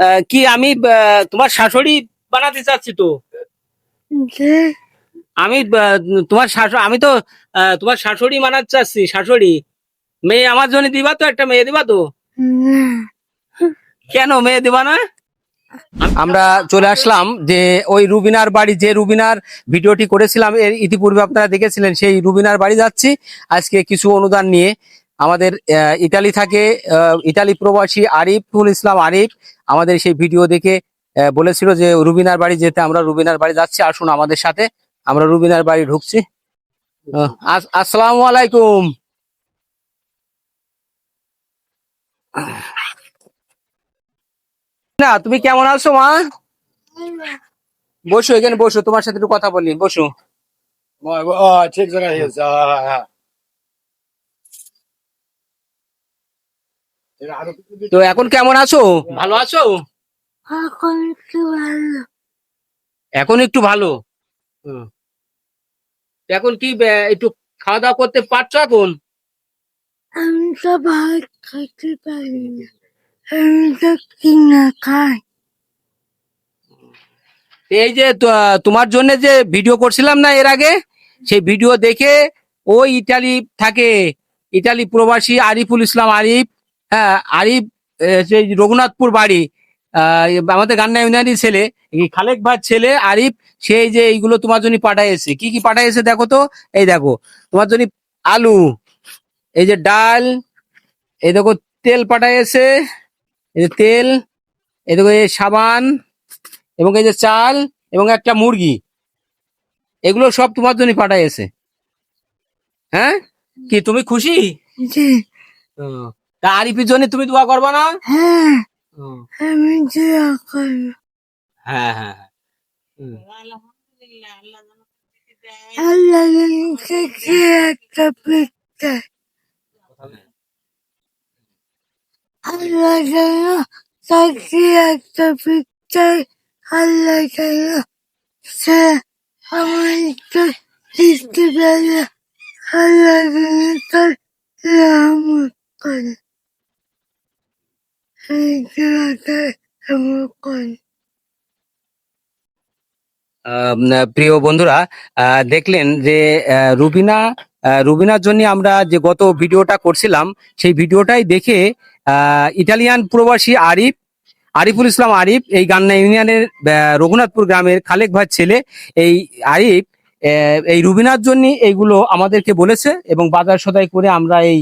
আহ, কি আমি তোমার শাশুড়ি বানাতে চাচ্ছি তো? আমি তোমার শাশুড়ি আমি তো আহ, তোমার শাশুড়ি বানাতে চাচ্ছি শাশুড়ি। মেয়ে আমার জন্য দিবা তো একটা মেয়ে দিবা তো? কেন মেয়ে দিবা না? আমরা চলে আসলাম যে ওই রুবিনার বাড়ি যে রুবিনার ভিডিওটি করেছিলাম এর ইতিপূর্বে আপনারা দেখেছিলেন সেই রুবিনার বাড়ি যাচ্ছি। আজকে কিছু অনুদান নিয়ে আমাদের ইটালি থাকে ইটালি প্রবাসী আরিফুল ইসলাম আরিফ আমাদের সেই ভিডিও দেখে বলেছিল যে রুবিনার বাড়ি যেতে আমরা রুবিনার বাড়ি যাচ্ছি, আসুন আমাদের সাথে, আমরা রুবিনার বাড়ি ঢুকছি। আসসালামু আলাইকুম। না, তুমি কেমন আছো, মা? বসো, এখানে বসো, তোমার সাথে একটু কথা বলি, বসো। ঠিক জায়গায় হয়েছে হ্যাঁ, হ্যাঁ, হ্যাঁ। এটা আরও কিছু দিতে- তো এখন কেমন আছো? ভালো আছো? এখন একটু ভালো। এখন একটু ভালো? এখন কি একটু খাওয়া দাওয়া করতে পারছ এখন? আমি তো ভাত খেতে পারি না। আমি তো কিনা খাই। এই যে তোমার জন্য যে ভিডিও করছিলাম না এর আগে সেই ভিডিও দেখে ওই ইটালি থাকে। ইটালি প্রবাসী আরিফুল ইসলাম আরিফ হ্যাঁ আরিফ সেই রঘুনাথপুর বাড়ি আমাদের গান্না ইউনিয়নের ছেলে খালেক ভাই ছেলে আরিফ সেই যে এইগুলো তোমার জন্য পাঠাইছে। কি কি পাঠাইছে দেখো তো? এই দেখো তোমার জন্য আলু এই যে ডাল এই দেখো তেল পাঠাইছে এই যে তেল এই দেখো এই সাবান এবং এই যে চাল এবং একটা মুরগি এগুলো সব তোমার জন্য পাঠাইছে। হ্যাঁ? কি তুমি খুশি? তা আরিফের জন্য তুমি দোয়া করবা না? হ্যাঁ। আমি হ্যাঁ হ্যাঁ হ্যাঁ। আল্লাহ একটা পিঠা। আল্লাহ যেন তাকে একটা পিঠা। আল্লাহ যেন সে আমার একটু দিতে পারে আল্লাহ যেন তার করে এই দোয়াটা আমার করে আহ, উম, প্রিয় বন্ধুরা দেখলেন যে রুবিনা রুবিনার জন্য আমরা যে গত ভিডিওটা করছিলাম, সেই ভিডিওটাই দেখে ইটালিয়ান প্রবাসী আরিফ, আরিফুল ইসলাম আরিফ, এই গান্না ইউনিয়নের রঘুনাথপুর গ্রামের খালেক ভাই ছেলে, এই আরিফ এই রুবিনার জন্য এইগুলো আমাদেরকে বলেছে এবং বাজার সদাই করে আমরা এই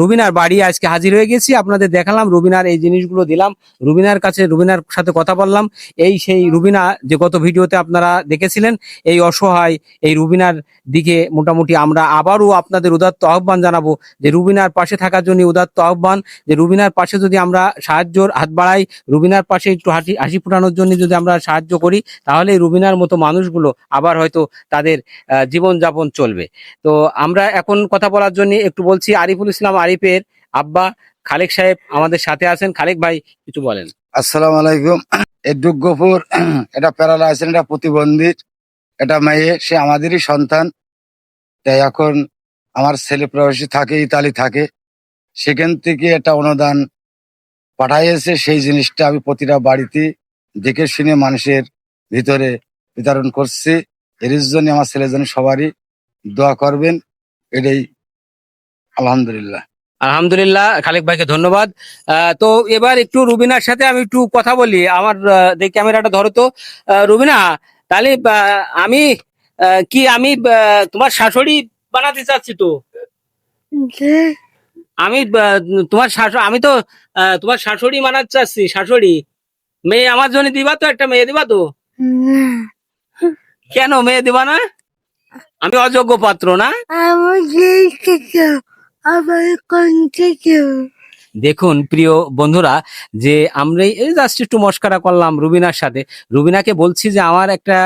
রুবিনার বাড়ি আজকে হাজির হয়ে গেছি। আপনাদের দেখালাম, রুবিনার এই জিনিসগুলো দিলাম। রুবিনার কাছে, রুবিনার সাথে কথা বললাম। এই সেই রুবিনা যে গত ভিডিওতে আপনারা দেখেছিলেন, এই অসহায়, এই রুবিনার দিকে মোটামুটি আমরা আবারও আপনাদের উদাত্ত আহ্বান জানাব যে রুবিনার পাশে থাকার জন্য উদাত্ত আহ্বান, যে রুবিনার পাশে যদি আমরা সাহায্যর হাত বাড়াই, রুবিনার পাশে একটু হাসি হাসি ফুটানোর জন্য যদি আমরা সাহায্য করি, তাহলে রুবিনার মতো মানুষগুলো আবার হয়তো তাদের জীবনযাপন চলবে। তো আমরা এখন কথা বলার জন্য একটু বলছি আরিফুল ইসলাম আরিফের আব্বা খালেক সাহেব আমাদের সাথে আছেন। খালেক ভাই, কিছু বলেন। আসসালামু আলাইকুম। এই দুর্গপুর, এটা প্যারালাইসেন এটা প্রতিবন্ধী, এটা মেয়ে, সে আমাদেরই সন্তান। তাই এখন আমার ছেলে প্রবাসী থাকে, ইতালি থাকে। সেখান থেকে একটা অনুদান পাঠাইয়েছে। সেই জিনিসটা আমি প্রতিটা বাড়িতে দেখে শুনে মানুষের ভিতরে বিতরণ করছি। এর জন্য আমার ছেলের জন্য সবারই দোয়া করবেন। এটাই আলহামদুলিল্লাহ। আলহামদুলিল্লাহ খালেক ভাইকে ধন্যবাদ। আহ, তো এবার একটু রুবিনার সাথে আমি একটু কথা বলি। আমার ক্যামেরাটা ধরো তো। রুবিনা তাহলে আমি আহ, কি আমি তোমার শাশুড়ি বানাতে চাচ্ছি তো? আমি তোমার শাশু আমি তো আহ, তোমার শাশুড়ি বানাতে চাচ্ছি শাশুড়ি। মেয়ে আমার জন্য দিবা তো একটা মেয়ে দিবা তো? কেন মেয়ে দিবা না? আমি অযোগ্য পাত্র না? দেখুন, প্রিয় বন্ধুরা, যে আমরা এই জাস্ট একটু মস্কারা করলাম রুবিনার সাথে। রুবিনাকে বলছি যে, আমার একটা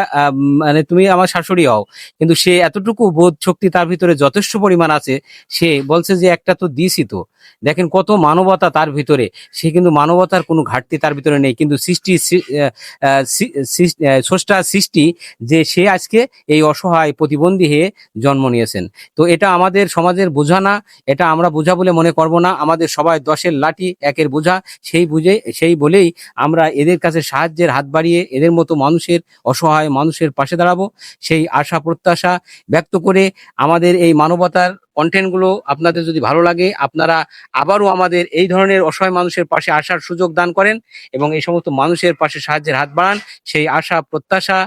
মানে তুমি আমার শাশুড়ি হও। কিন্তু সে এতটুকু বোধ শক্তি তার ভিতরে যথেষ্ট পরিমাণ আছে। সে বলছে যে, একটা তো দিছি তো। দেখেন কত মানবতা তার ভিতরে। সে কিন্তু মানবতার কোনো ঘাটতি তার ভিতরে নেই। কিন্তু সৃষ্টি স্রষ্টা সৃষ্টি যে সে আজকে এই অসহায় প্রতিবন্ধী হয়ে জন্ম নিয়েছেন। তো এটা আমাদের সমাজের বোঝা না, এটা আমরা বোঝা বলে মনে করব না। আমাদের সবাই দশের লাঠি, একের বোঝা। সেই বুঝে, সেই বলেই আমরা এদের কাছে সাহায্যের হাত বাড়িয়ে এদের মতো মানুষের, অসহায় মানুষের পাশে দাঁড়াবো। সেই আশা, প্রত্যাশা ব্যক্ত করে আমাদের এই মানবতার কন্টেন্টগুলো আপনাদের যদি ভালো লাগে, আপনারা আবারও আমাদের এই ধরনের অসহায় মানুষের পাশে আসার সুযোগ দান করেন এবং এই সমস্ত মানুষের পাশে সাহায্যের হাত বাড়ান। সেই আশা, প্রত্যাশা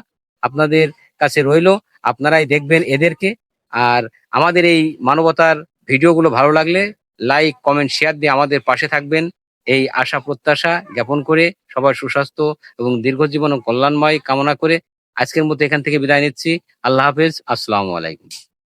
আপনাদের কাছে রইল। আপনারাই দেখবেন এদেরকে। আর আমাদের এই মানবতার ভিডিওগুলো ভালো লাগলে লাইক কমেন্ট শেয়ার দিয়ে আমাদের পাশে থাকবেন। এই আশা, প্রত্যাশা জ্ঞাপন করে সবার সুস্বাস্থ্য এবং দীর্ঘজীবন ও কল্যাণময় কামনা করে আজকের মতো এখান থেকে বিদায় নিচ্ছি। আল্লাহ হাফেজ। আসসালামু আলাইকুম।